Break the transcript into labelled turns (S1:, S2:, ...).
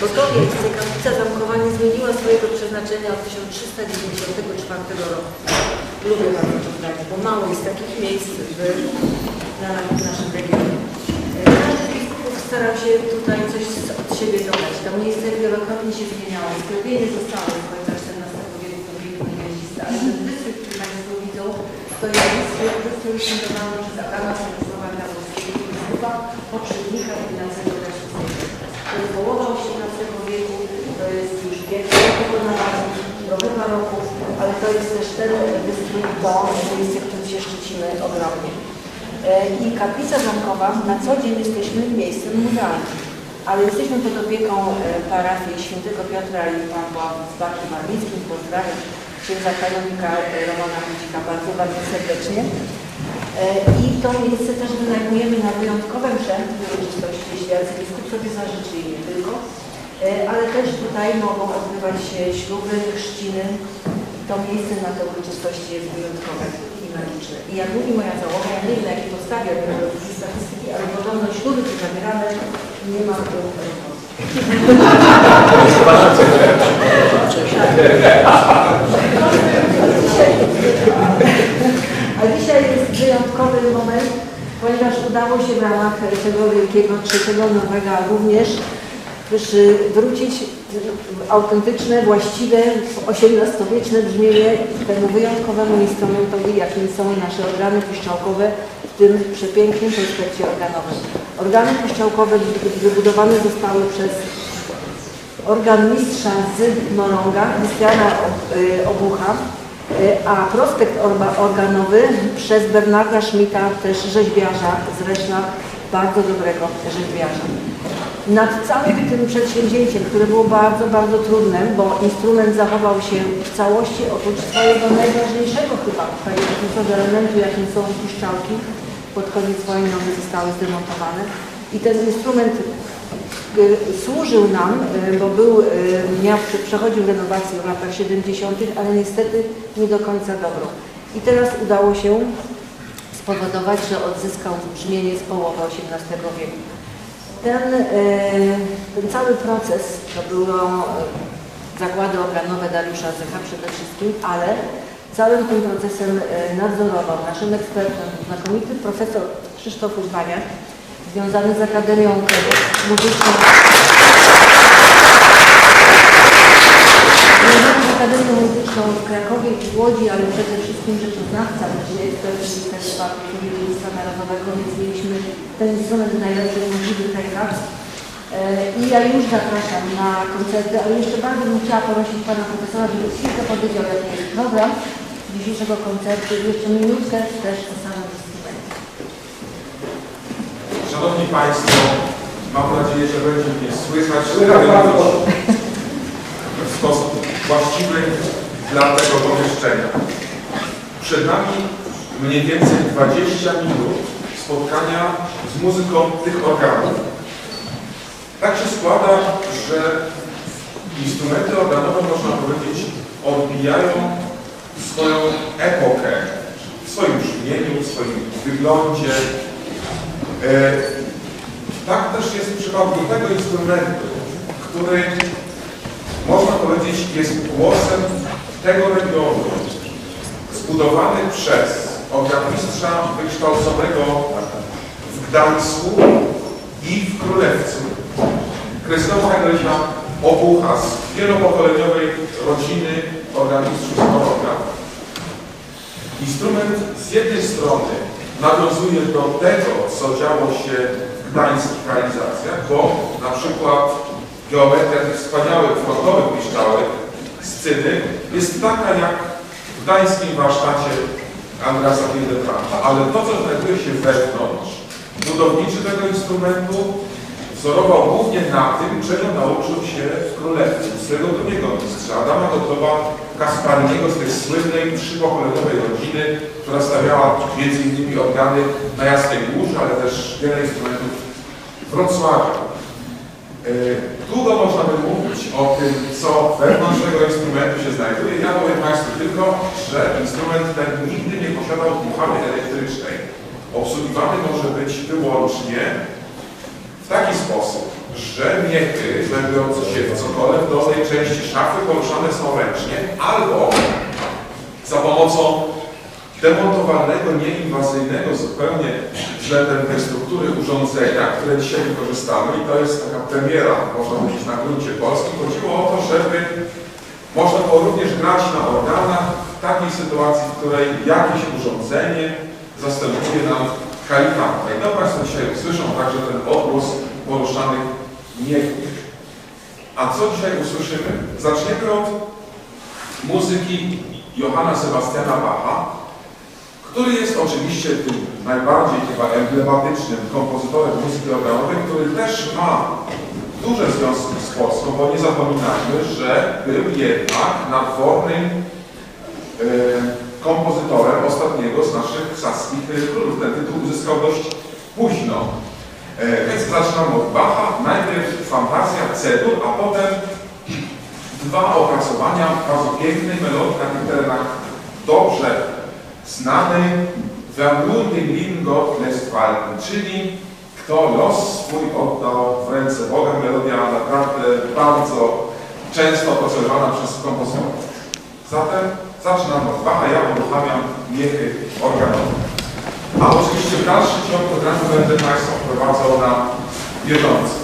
S1: Bo miejsce, kaplica zamkowa nie zmieniła swojego przeznaczenia od 1394 roku. Lubię bardzo to zdanie, bo mało jest takich miejsc w, na, w naszym regionie. E, Każdy z biskupów starał się tutaj coś od siebie dodać. To miejsce wielokrotnie się zmieniało. Sklepienie zostało z końca XIV wieku to wieku niewieliste, ale ten dystrykt, który Państwo widzą, to jest dystrykt, dystrykt fundowany przez Adama Stanisława Grabowskiego, biskupa, poprzednika Ignacego Kraszewskiego. To jest połowa XVIII wieku, to jest już wiek wykonawany, trochę baroków, ale to jest też ten dystrykt, to miejsce, którym się szczycimy ogromnie. E, I kaplica zamkowa na co dzień jesteśmy miejscem muzealnym, ale jesteśmy pod opieką e, parafii świętego Piotra i Pawła z Barkiem Marlickim. Pozdrawiam księdza kanowika e, Romana Wójcika bardzo, bardzo serdecznie. I to miejsce też wynajmujemy na wyjątkowe msze uroczystości, jeśli arcybiskup sobie zażyczy i nie tylko. Ale też tutaj mogą odbywać się śluby, chrzciny. To miejsce na te uroczystości jest wyjątkowe i magiczne. I jak mówi moja załoga, ja nie wiem na jakiej podstawie robię te statystyki, ale podobno śluby czy zabierane nie ma tu. Ale dzisiaj jest wyjątkowy moment, ponieważ udało się w ramach tego wielkiego trzeciego nowego również przywrócić autentyczne, właściwe, XVIII-wieczne brzmienie temu wyjątkowemu instrumentowi, jakim są nasze organy piszczałkowe w tym przepięknym prospekcie organowym. Organy piszczałkowe wybudowane zostały przez organ mistrza z Morąga, Krystiana Obucha, a prospekt organowy przez Bernarda Schmidta, też rzeźbiarza z bardzo dobrego rzeźbiarza. Nad całym tym przedsięwzięciem, które było bardzo, bardzo trudne, bo instrument zachował się w całości oprócz swojego najważniejszego chyba tajemniczego elementu, jakim są piszczałki, pod koniec wojny one zostały zdemontowane. I ten instrument y, służył nam, y, bo był, y, miał, przechodził renowację w latach 70., ale niestety nie do końca dobrą. I teraz udało się spowodować, że odzyskał brzmienie z połowy XVIII wieku. Ten, e, ten cały proces to było e, zakłady organowe Dariusza Zycha przede wszystkim, ale całym tym procesem e, nadzorował naszym ekspertem, znakomity profesor Krzysztof Urbaniak, związany z Akademią Muzyczną. Akademią Muzyczną w Krakowie i w Łodzi, ale przede wszystkim rzeczoznawca, czyli ekspert Ministerstwa Kultury i Dziedzictwa Narodowego, więc mieliśmy ten instrument w najlepszych możliwych rękach. E, I ja już zapraszam na koncerty, ale jeszcze bardzo bym chciała prosić Pana Profesora, żeby chwilkę powiedział, jaki jest program dzisiejszego koncertu i jeszcze minutkę też o samym instrumencie.
S2: Szanowni Państwo, mam nadzieję, że będzie mnie słychać w sposób właściwy dla tego pomieszczenia. Przed nami mniej więcej 20 minut spotkania z muzyką tych organów. Tak się składa, że instrumenty organowe, można powiedzieć, odbijają swoją epokę w swoim brzmieniu, w swoim wyglądzie, E, Tak też jest w przypadku tego instrumentu, który można powiedzieć jest głosem tego regionu, zbudowany przez organistrza wykształconego w Gdańsku i w Królewcu. Krzysztofa Heinricha Obucha z wielopokoleniowej rodziny z Morąga. Instrument z jednej strony nawiązuje do tego, co działo się w gdańskich realizacjach, bo na przykład geometria tych wspaniałych frontowych piszczałek sceny jest taka jak w gdańskim warsztacie Andrasa Hildebrandta, ale to, co znajduje się wewnątrz, budowniczy tego instrumentu wzorował głównie na tym, czego nauczył się w Królewcu, tego drugiego mistrza, Adama Gotowa Kasparniego z tej słynnej trzypokoleniowej rodziny, która stawiała między innymi organy na Jasnej Górze, ale też wiele instrumentów w Wrocławiu. Yy, Długo można by mówić o tym, co wewnątrz tego instrumentu się znajduje. Ja powiem Państwu tylko, że instrument ten nigdy nie posiadał dmuchawy elektrycznej. Obsługiwany może być wyłącznie w taki sposób, że miechy znajdujące się w cokole w dolnej części szafy poruszane są ręcznie albo za pomocą demontowalnego, nieinwazyjnego zupełnie względem tej struktury urządzenia, które dzisiaj wykorzystamy i to jest taka premiera, można powiedzieć, na gruncie polskim. Chodziło o to, żeby można było również grać na organach w takiej sytuacji, w której jakieś urządzenie zastępuje nam kalikanta. I to Państwo dzisiaj usłyszą także ten odgłos poruszanych miechów. A co dzisiaj usłyszymy? Zaczniemy od muzyki Johanna Sebastiana Bacha, który jest oczywiście tym najbardziej chyba emblematycznym kompozytorem muzyki organowej, który też ma duże związki z Polską, bo nie zapominajmy, że był jednak nadwornym e, kompozytorem ostatniego z naszych saskich królów. Ten tytuł uzyskał dość późno. E, więc zaczynamy od Bacha, najpierw fantazja, cedur, a potem dwa opracowania bardzo pięknej melodii na tych terenach dobrze znanej Vermuten Gott lässt walten, czyli kto los swój oddał w ręce Boga, melodia naprawdę bardzo często opracowywana przez kompozytorów. Zatem zaczynam od Bacha, ja uruchamiam miechy organowe. A oczywiście w dalszy ciąg programu będę Państwa wprowadzał na bieżąco.